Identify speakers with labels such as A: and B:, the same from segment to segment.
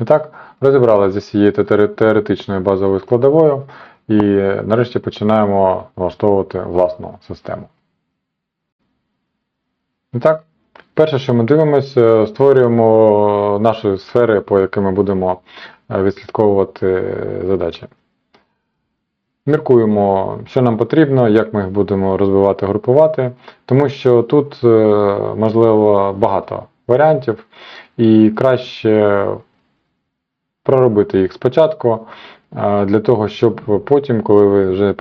A: І так, розібралися з цією теоретичною базовою складовою і нарешті починаємо влаштовувати власну систему. І так, перше, що ми дивимося, створюємо наші сфери, по яким ми будемо е, відслідковувати задачі. Міркуємо, що нам потрібно, як ми їх будемо розбивати, групувати, тому що тут е, можливо багато варіантів, і краще проробити їх спочатку, е, для того, щоб потім, коли ви вже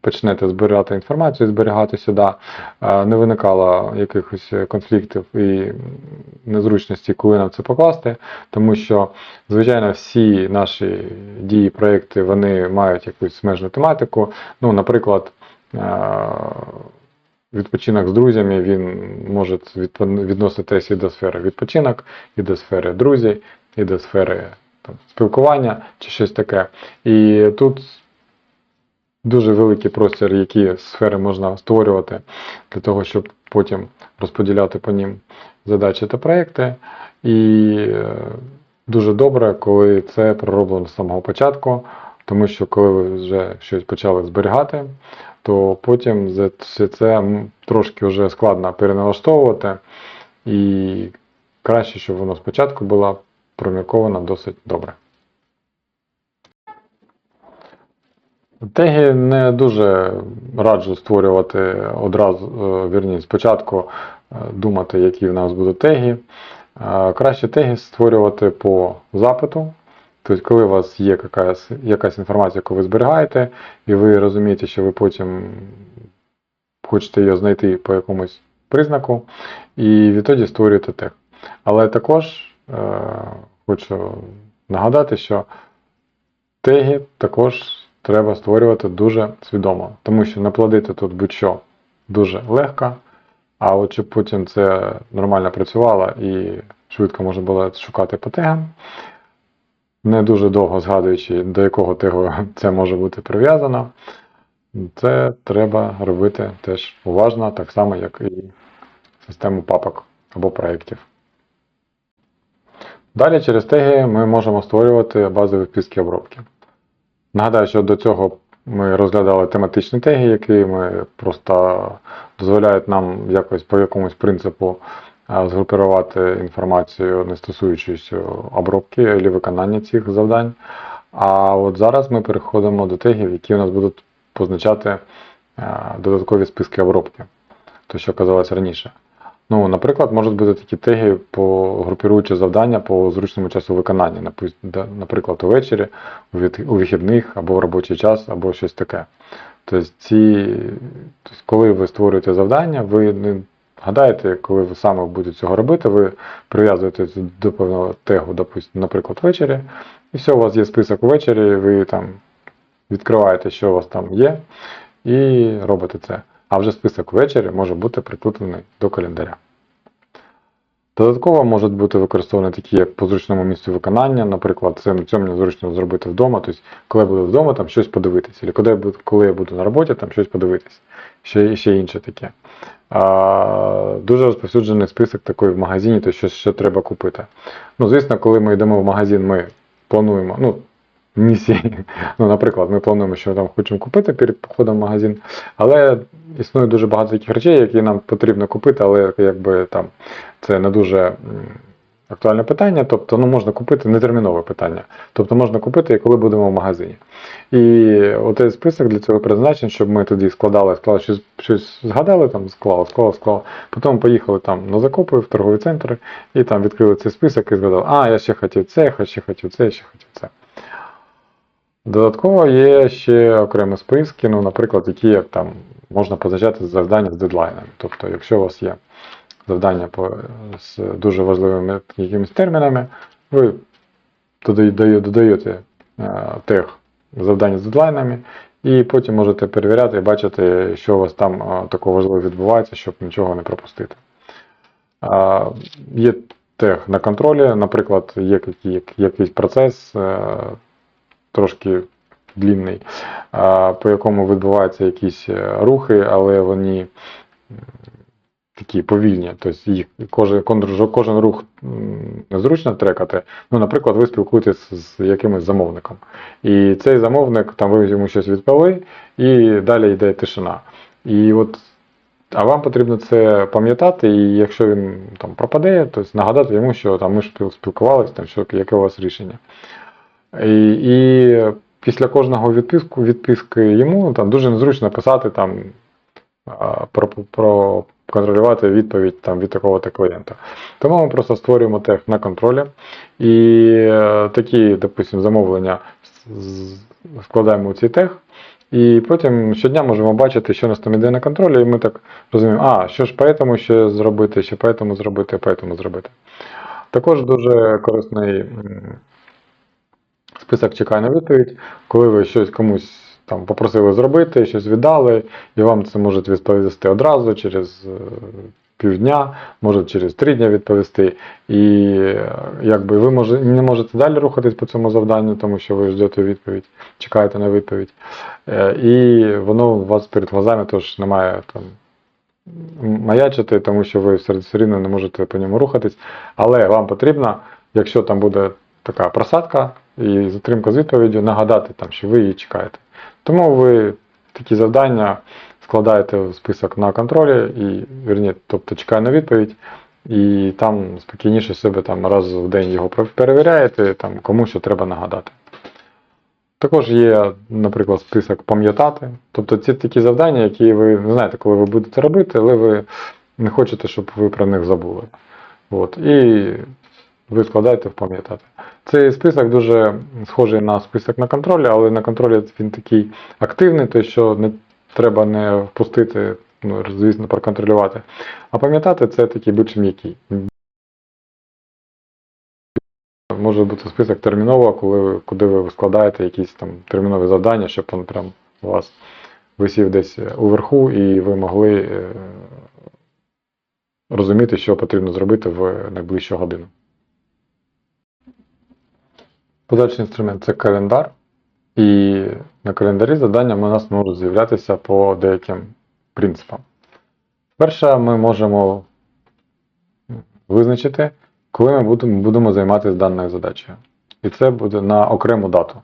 A: почнете збирати інформацію, зберігати сюди, е, не виникало якихось конфліктів і незручності, коли нам це покласти, тому що, звичайно, всі наші дії, проекти, вони мають якусь смежну тематику. Ну, наприклад, е, відпочинок з друзями, він може відноситись і до сфери відпочинок, і до сфери друзі, і до сфери там, спілкування чи щось таке. І тут дуже великий простір, які сфери можна створювати для того, щоб потім розподіляти по ним задачі та проекти. І е, дуже добре, коли це пророблено з самого початку, тому що коли ви вже щось почали зберігати, то потім за це трошки вже складно переналаштовувати, і краще, щоб воно спочатку було промірковано досить добре. Теги не дуже раджу створювати одразу, е, вірні, спочатку е, думати, які в нас будуть теги. Е, Краще теги створювати по запиту. Тобто, коли у вас є якась, якась інформація, яку ви зберігаєте, і ви розумієте, що ви потім хочете її знайти по якомусь признаку, і відтоді створюєте тег. Але також хочу нагадати, що теги також треба створювати дуже свідомо, тому що наплодити тут будь-що дуже легко, а от щоб потім це нормально працювало і швидко можна було шукати по тегам, не дуже довго згадуючи, до якого тегу це може бути прив'язано, це треба робити теж уважно, так само, як і систему папок або проєктів. Далі через теги ми можемо створювати базові списки обробки. Нагадаю, що до цього ми розглядали тематичні теги, які ми просто дозволяють нам якось по якомусь принципу згрупувати інформацію, не стосуючись обробки або виконання цих завдань. А от зараз ми переходимо до тегів, які у нас будуть позначати додаткові списки обробки, то що казалось раніше. Ну, наприклад, можуть бути такі теги по групіруючи завдання по зручному часу виконання, наприклад, увечері, у вихідних або в робочий час, або щось таке. Тобто, ці, тобто, коли ви створюєте завдання, ви не гадаєте, коли ви саме будете цього робити, ви прив'язуєте до певного тегу, допустим, наприклад, ввечері, і все, у вас є список увечері, ви там відкриваєте, що у вас там є, і робите це. А вже список ввечері може бути прикріплений до календаря. Додатково можуть бути використовані такі, як по зручному місцю виконання. Наприклад, це це мені зручно зробити вдома. Тобто, коли я буду вдома, там щось подивитися. Або коли я буду, коли я буду на роботі, там щось подивитися. Ще, ще інше таке. А, дуже розповсюджений список такий в магазині, то що, що треба купити. Ну, звісно, коли ми йдемо в магазин, ми плануємо. ну, Місії. Ну, наприклад, ми плануємо, що ми там хочемо купити перед походом в магазин, але існує дуже багато таких речей, які нам потрібно купити, але якби там це не дуже актуальне питання. Тобто, ну можна купити нетермінове питання. Тобто можна купити, коли будемо в магазині. І оцей список для цього призначений, щоб ми тоді складали, склали щось, щось згадали, там склали, склали, склали. Потім поїхали там на закупи в торговий центр і там відкрили цей список і згадали, а, я ще хотів це, ще хотів це, ще хотів це. Додатково є ще окремі списки, ну, наприклад, які як там можна позначати завдання з дедлайнами. Тобто, якщо у вас є завдання по, з дуже важливими якимись термінами, ви додаєте, е, тег завдання з дедлайнами, і потім можете перевіряти і бачити, що у вас там е, такого важливого відбувається, щоб нічого не пропустити. Є тег на контролі, наприклад, є який- якийсь процес. Трошки длінний, по якому відбуваються якісь е, рухи, але вони такі повільні, тобто їх кожен, кожен, рух незручно трекати. Ну, наприклад, ви спілкуєтесь з якимось замовником. І цей замовник, там ви йому щось відповіли, і далі йде тишина. І от, а вам потрібно це пам'ятати, і якщо він там пропаде, то нагадати йому, що там ми спілкувалися, там, що, яке у вас рішення. І, і після кожного відписку, відписки йому там дуже незручно писати там а, про, про контролювати відповідь там від такого-то клієнта. Тому ми просто створюємо тег на контролі і е, такі, допустимо, замовлення з- з- вкладаємо у цей тег. І потім щодня можемо бачити, що у нас там іде на контролі, і ми так розуміємо, а що ж поэтому ще зробити, ще поэтому зробити, поэтому зробити. Також дуже корисний м, список чекає на відповідь, коли ви щось комусь там попросили зробити, щось віддали, і вам це можуть відповісти одразу через е, півдня, може через три дні відповісти. І е, якби ви може, не можете далі рухатись по цьому завданню, тому що ви ждете відповідь, чекаєте на відповідь. Е, І воно у вас перед глазами теж немає там маячити, тому що ви все рівно не можете по ньому рухатись. Але вам потрібно, якщо там буде така просадка і затримка з відповіддю, нагадати, там, що ви її чекаєте. Тому ви такі завдання складаєте в список на контролі, і, вірні, тобто чекає на відповідь, і там спокійніше себе там раз в день його перевіряєте, там, кому що треба нагадати. Також є, наприклад, список пам'ятати. Тобто це такі завдання, які ви не знаєте, коли ви будете робити, але ви не хочете, щоб ви про них забули. От. І ви складаєте в пам'ятати. Цей список дуже схожий на список на контролі, але на контролі він такий активний, той що не треба не впустити, ну, звісно, проконтролювати. А пам'ятати це такий більш м'який. Може бути список терміново, коли ви, куди ви складаєте якісь там термінові завдання, щоб він прям у вас висів десь уверху, і ви могли е, розуміти, що потрібно зробити в найближчу годину. Подальший інструмент це календар. І на календарі завдання у нас можуть з'являтися по деяким принципам. Перше, ми можемо визначити, коли ми будемо, займатися даною задачею. І це буде на окрему дату.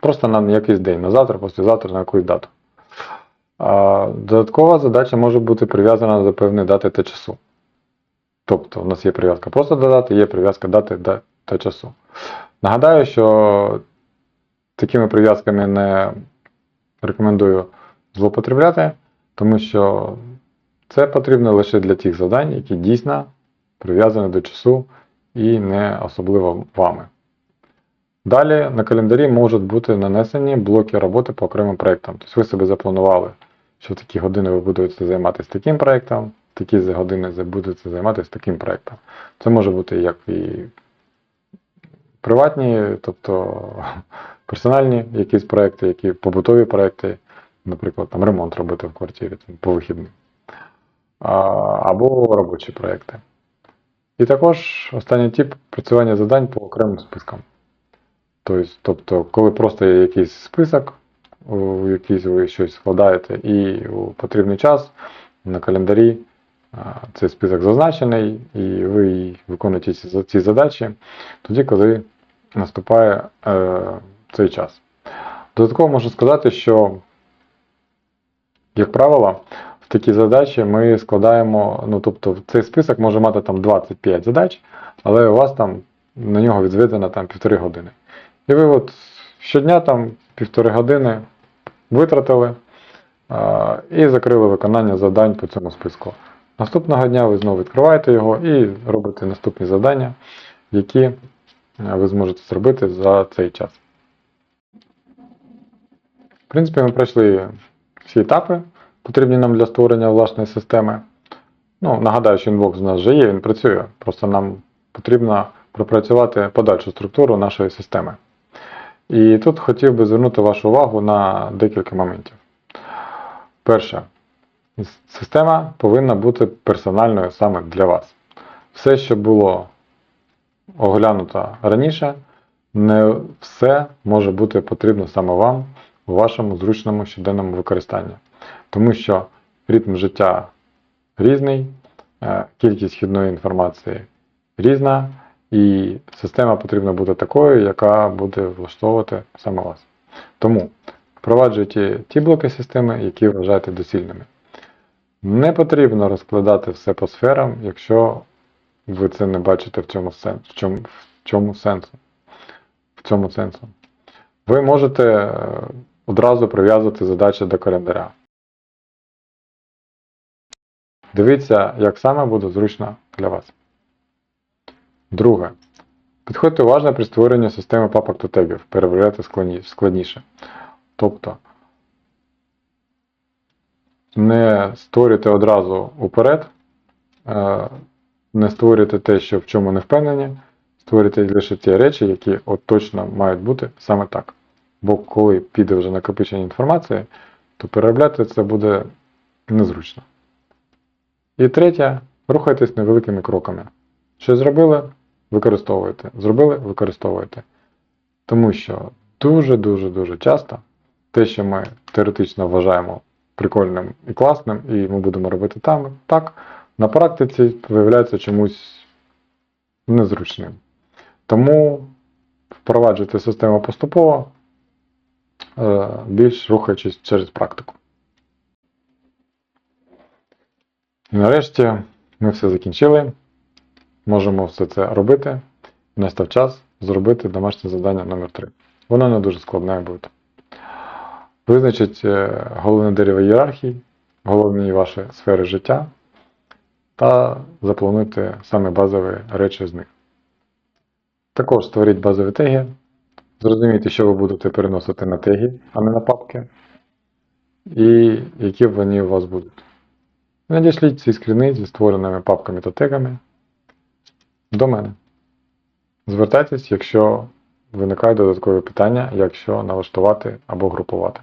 A: Просто на якийсь день, на завтра, післязавтра, на якусь дату. Додаткова задача може бути прив'язана до певної дати та часу. Тобто, у нас є прив'язка просто до дати, є прив'язка дати та часу. Нагадаю, що такими прив'язками не рекомендую злоупотребляти, тому що це потрібно лише для тих завдань, які дійсно прив'язані до часу і не особливо вами. Далі на календарі можуть бути нанесені блоки роботи по окремим проєктам. Тобто ви собі запланували, що в такі години ви будете займатися таким проєктом, в такі години будете займатися таким проєктом. Це може бути як і приватні, тобто персональні якісь проекти, які побутові проекти, наприклад, там ремонт робити в квартирі там, по вихідним, або робочі проекти. І також останній тип працювання завдань по окремим спискам. Тобто, тобто, коли просто є якийсь список, у якийсь ви щось складаєте, і у потрібний час на календарі цей список зазначений, і ви виконуєте ці задачі тоді, коли наступає е, цей час. Додатково можу сказати, що, як правило, в такі задачі ми складаємо, ну тобто цей список може мати там 25 задач, але у вас там на нього відведено там півтори години. І ви от щодня там півтори години витратили а, і закрили виконання завдань по цьому списку. Наступного дня ви знову відкриваєте його і робите наступні завдання, які е, ви зможете зробити за цей час. В принципі, ми пройшли всі етапи, потрібні нам для створення власної системи. Ну, нагадаю, що інбокс у нас вже є, він працює. Просто нам потрібно пропрацювати подальшу структуру нашої системи. І тут хотів би звернути вашу увагу на декілька моментів. Перше, система повинна бути персональною саме для вас. Все, що було оглянуто раніше, не все може бути потрібно саме вам у вашому зручному щоденному використанні. Тому що ритм життя різний, е, кількість вхідної інформації різна, і система потрібна буде такою, яка буде влаштовувати саме вас. Тому впроваджуйте ті блоки системи, які вважаєте доцільними. Не потрібно розкладати все по сферам, якщо ви це не бачите в цьому сенсу. В чому, в чому сенсу? В цьому сенсу. Ви можете е, одразу прив'язувати задачі до календаря. Дивіться, як саме буде зручно для вас. Друге. Підходьте уважно при створенні системи папок та тегів, перевіряти складніше. Тобто, не створюйте одразу уперед, е, не створюйте те, що в чому не впевнені, створюйте лише ті речі, які от точно мають бути саме так. Бо коли піде вже накопичення інформації, то переробляти це буде незручно. І третє, рухайтесь невеликими кроками. Що зробили, використовуєте. Зробили, використовуєте. Тому що дуже-дуже-дуже часто те, що ми теоретично вважаємо прикольним і класним, і ми будемо робити там, так, на практиці виявляється чомусь незручним. Тому впроваджуйте систему поступово, е, більш рухаючись через практику. І нарешті ми все закінчили. Можемо все це робити. Настав час зробити домашнє завдання номер 3 Воно не дуже складне буде. Визначіть е, головне дерево ієрархії, головні ваші сфери життя та заплануйте саме базові речі з них. Також створіть базові теги. Зрозумійте, що ви будете переносити на теги, а не на папки. І які вони у вас будуть. Надішліть ці скріни зі створеними папками та тегами до мене. Звертайтесь, якщо виникають додаткові питання, як що налаштувати або групувати.